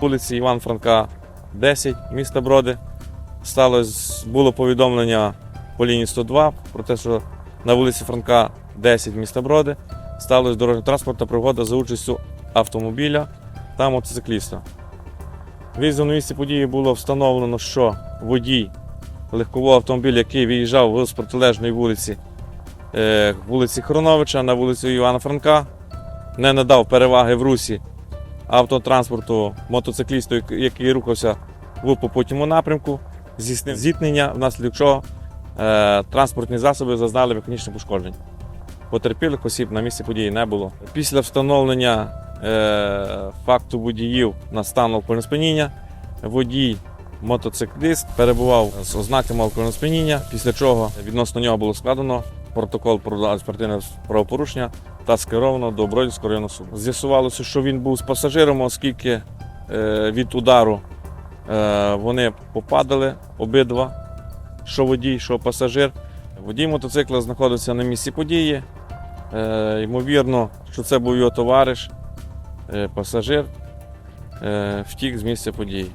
вулиці Іван Франка, 10 міста Броди. Сталося, було повідомлення по лінії 102 про те, що на вулиці Франка 10 міста Броди сталася дорожньо-транспортна пригода за участю автомобіля та мотоцикліста. Виїздом на місці події було встановлено, що водій легкового автомобіля, який виїжджав з протилежної вулиці, е, вулиці Хроновича на вулицю Івана Франка, не надав переваги в русі автотранспорту мотоциклісту, який рухався в попутньому напрямку, здійснив зіткнення, внаслідок чого е, транспортні засоби зазнали механічне пошкоджень. Потерпілих осіб на місці події не було. Після встановлення е, факту водіїв на стан алкогольного водій мотоцикліст перебував з ознаками алкогольного сп'яніння, після чого відносно нього було складено протокол про адміністративне правопорушення та скеровано до Бродівського районного суду. З'ясувалося, що він був з пасажиром, оскільки е, від удару е, вони попадали обидва, що водій, що пасажир. Водій мотоцикла знаходився на місці події. Е, ймовірно, що це був його товариш, пасажир, втік з місця події.